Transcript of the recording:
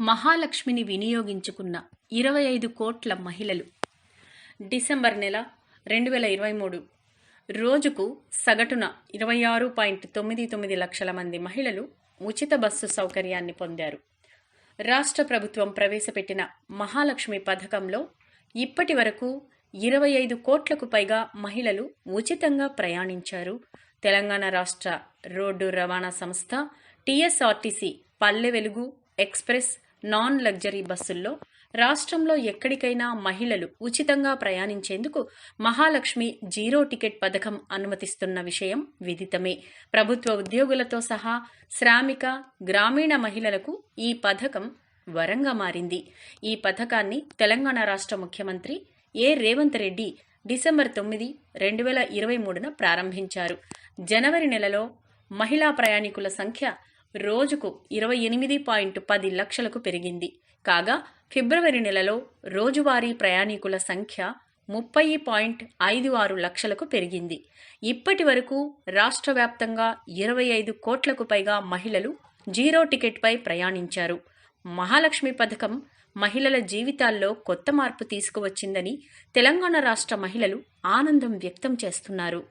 మహాలక్ష్మిని వినియోగించుకున్న ఇరవై ఐదు కోట్ల మహిళలు. డిసెంబర్ నెల రెండు వేల ఇరవై మూడు రోజుకు సగటున ఇరవై ఆరు పాయింట్ తొమ్మిది తొమ్మిది లక్షల మంది మహిళలు ఉచిత బస్సు సౌకర్యాన్ని పొందారు. రాష్ట్ర ప్రభుత్వం ప్రవేశపెట్టిన మహాలక్ష్మి పథకంలో ఇప్పటి వరకు ఇరవై ఐదు కోట్లకు పైగా మహిళలు ఉచితంగా ప్రయాణించారు. తెలంగాణ రాష్ట్ర రోడ్డు రవాణా సంస్థ TSRTC Palle Velugu express non luxury బస్సుల్లో రాష్ట్రంలో ఎక్కడికైనా మహిళలు ఉచితంగా ప్రయాణించేందుకు మహాలక్ష్మి జీరో టికెట్ పథకం అనుమతిస్తున్న విషయం విదితమే. ప్రభుత్వ ఉద్యోగులతో సహా శ్రామిక గ్రామీణ మహిళలకు ఈ పథకం వరంగా మారింది. ఈ పథకాన్ని తెలంగాణ రాష్ట్ర ముఖ్యమంత్రి ఏ. రేవంత్ రెడ్డి డిసెంబర్ తొమ్మిది రెండు వేల ఇరవై మూడున ప్రారంభించారు. జనవరి నెలలో మహిళా ప్రయాణికుల సంఖ్య రోజుకు ఇరవై ఎనిమిది పాయింట్ పది లక్షలకు పెరిగింది. కాగా ఫిబ్రవరి నెలలో రోజువారీ ప్రయాణికుల సంఖ్య ముప్పై పాయింట్ ఐదు ఆరు లక్షలకు పెరిగింది. ఇప్పటి వరకు రాష్ట్ర వ్యాప్తంగా ఇరవై ఐదు కోట్లకు పైగా మహిళలు జీరో టికెట్పై ప్రయాణించారు. మహాలక్ష్మి పథకం మహిళల జీవితాల్లో కొత్త మార్పు తీసుకువచ్చిందని తెలంగాణ రాష్ట్ర మహిళలు ఆనందం వ్యక్తం చేస్తున్నారు.